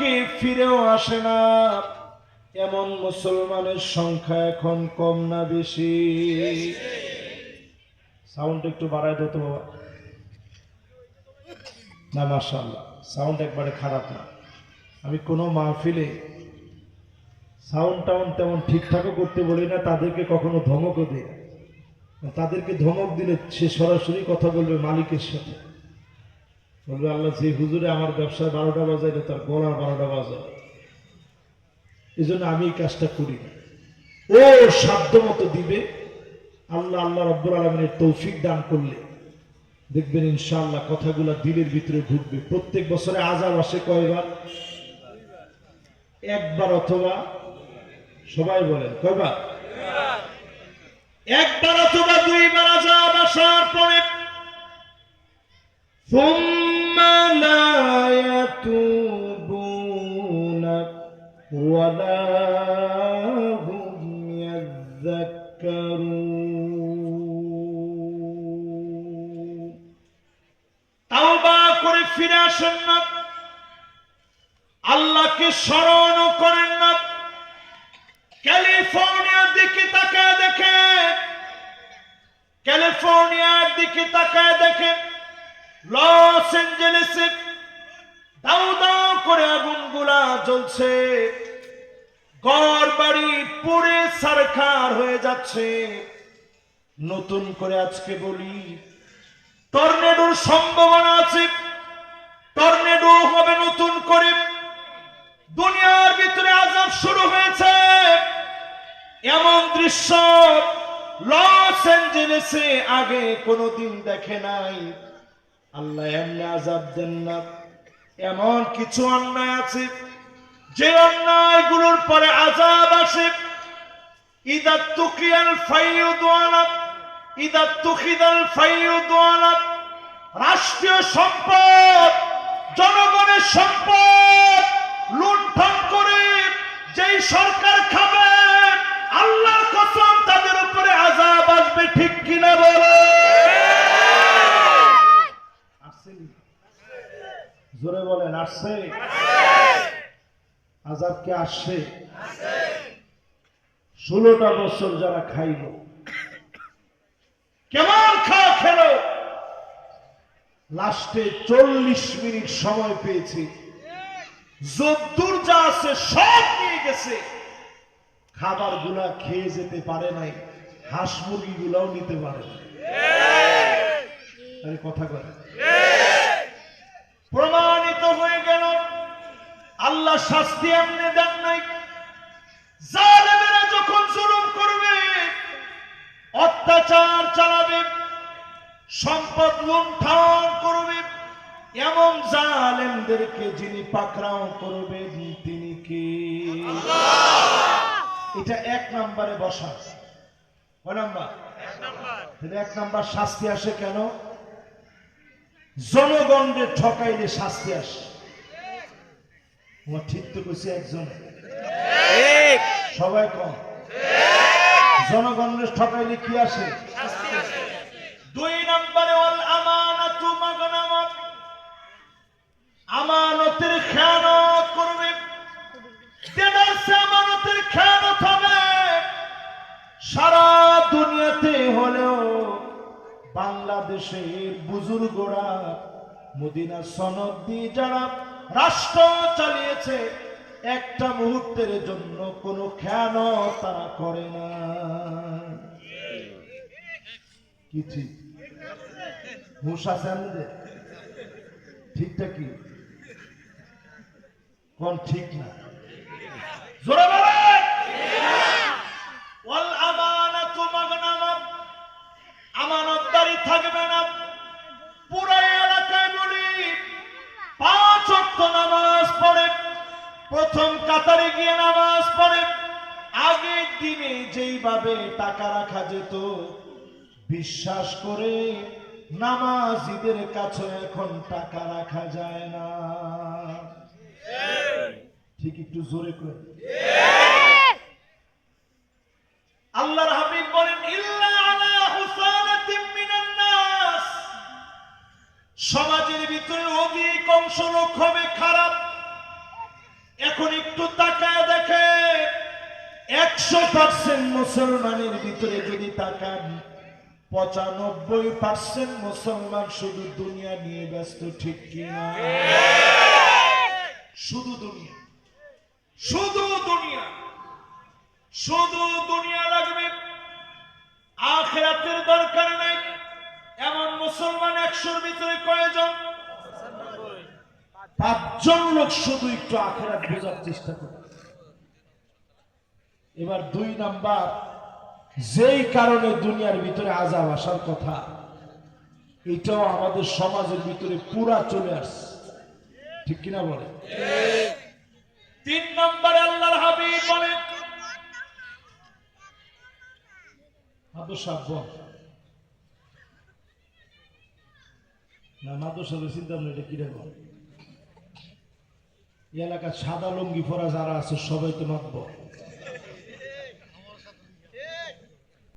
দিকে ফিরেও আসে না। এমন মুসলমানের সংখ্যা এখন কম না বেশি। সাউন্ড একটু বাড়ায় দিত না মাশাল্লাহ সাউন্ড একবারে খারাপ না। আমি কোনো মাহফিলে সাউন্ড টাউন তেমন ঠিকঠাকও করতে বলি না, তাদেরকে কখনো ধমকও দিই তাদেরকে ধমক দিলে সে সরাসরি কথা বলবে মালিকের সাথে। বলবে, আল্লাহ যে হুজুরে আমার ব্যবসায় বারোটা বাজাইলে তার গলার বারোটা বাজায়। এই জন্য আমি এই কাজটা করি না। ও সাধ্য মতো দিবে। আল্লাহ আল্লাহ রব্বুল আলমিনের তৌফিক দান করলে দেখবেন ইনশাআল্লাহ কথাগুলো দিলের ভিতরে ঢুকবে। প্রত্যেক বছরে আজাব আসে কয়বার? একবার অথবা সবাই বলেন, কয়বার? একবার অথবা দুইবার আজাব আসার পরে। ولا هم يذكرون তাওবা করে ফিরে আসেন না আল্লাহকে স্মরণ করেন না ক্যালিফোর্নিয়ার দিকে তাকায় দেখে ক্যালিফোর্নিয়ার দিকে তাকায় দেখে লস এঞ্জেলেসে দাউ দাউ করে আগুনগুলা জ্বলছে ঘর বাড়ি পুড়ে সারখার হয়ে যাচ্ছে। নতুন করে আজকে বলি, টর্নেডোর সম্ভাবনা আছে। টর্নেডো হবে নতুন করে। দুনিয়ার ভিতরে আজাব শুরু হয়েছে। এমন দৃশ্য লস এঞ্জেলেসে আগে কোনোদিন দেখে নাই। আল্লাহ এমনি আজাব দেন না। এমন কিছু অন্যায় আছে। যে অন্যায়গুলোর পরে আজাব আসে ইদা তুকিয়াল ফাইয়ুদওয়ালা ইদা তুখিদাল ফাইয়ুদওয়ালা রাষ্ট্রীয় সম্পদ জনগণের সম্পদ লুণ্ঠন করে যেই সরকার খাবে আল্লাহর কসম তাদের উপরে আজাব আসবে ঠিক কিনা বলো? জোরে বলেন আসছে আজাব কে আসছে? ষোলোটা বছর যারা খাইল। কেমন খাওয়া খেলো? লাস্টে চল্লিশ মিনিট সময় পেয়েছি। যদ্দূর যা আছে সব নিয়ে গেছে। খাবারগুলা খেয়ে যেতে পারে নাই, হাঁস মুরগি গুলাও নিতে পারে। কথা কথা গেল আল্লাহ শাস্তি এমনি দেন নাই। জালেমেরা যখন জুলুম করবে, অত্যাচার চালাবে, সম্পদ লুণ্ঠন করবে, এমন জালেমদেরকে যিনি পাকড়াও করবে তিনি কে? এটা এক নম্বরে বসা। কয় নাম্বার? এক নাম্বার শাস্তি আসে কেন? জনগণকে ঠকাইলে শাস্তি আসে। আমার ঠিক তো কইছে একজন। সবাই কম। জনগণের ঠকাইলে কি আসে? দুই নম্বরে ওয়াল আমানাতু মাগনামাত। আমানতের খেয়ানত করবে। যেটার সে আমানতের খেয়ানত হবে সারা দুনিয়াতে হলেও বাংলাদেশের বুজুর্গরা মদিনা সনদ দিয়ে যারা রাষ্ট্র চালিয়েছে একটা মুহূর্তের জন্য কোনো খেয়ানত তারা করে না। কি ঠিক? হুশ আছে ঠিকটা কি? কোন ঠিক না? জোরে আমানাতু থাকবে প্রথম কাতারে গিয়ে নামাজ পড়েন আগের দিনে যেইভাবে টাকা রাখা যেত, বিশ্বাস করে নামাজিদের কাছে এখন টাকা রাখা যায় না। ঠিক একটু জোরে করে। আল্লাহর হাবিব বলেন সমাজের ভিতরে অধিক অংশ লোক হবে খারাপ। একটু তাকায় দেখে। একশো পার্সেন্ট মুসলমানের ভিতরে যদি তাকান, পঁচানব্বই পার্সেন্ট মুসলমান শুধু দুনিয়া নিয়ে ব্যস্ত, ঠিক কিনা শুধু দুনিয়া। শুধু দুনিয়া। শুধু দুনিয়া লাগবে। আখেরাতের দরকার নেই। এমন মুসলমান একশোর ভিতরে কয়জন? পাঁচজন লোক শুধু একটু আখেরাত বোঝার চেষ্টা করে এবার দুই নাম্বার, যেই কারণে দুনিয়ার ভিতরে আজাব আসার কথা, এটাও আমাদের সমাজের ভিতরে পুরা চলে আসছে। ঠিক কিনা বলে? তিন নম্বরে আল্লাহর হাবিব বলে। মাদসাব না মাদসাবে চিন্তা এটা কীরকম এলাকার সাদা লুঙ্গি পরা যারা আছে সবাই তো মাতব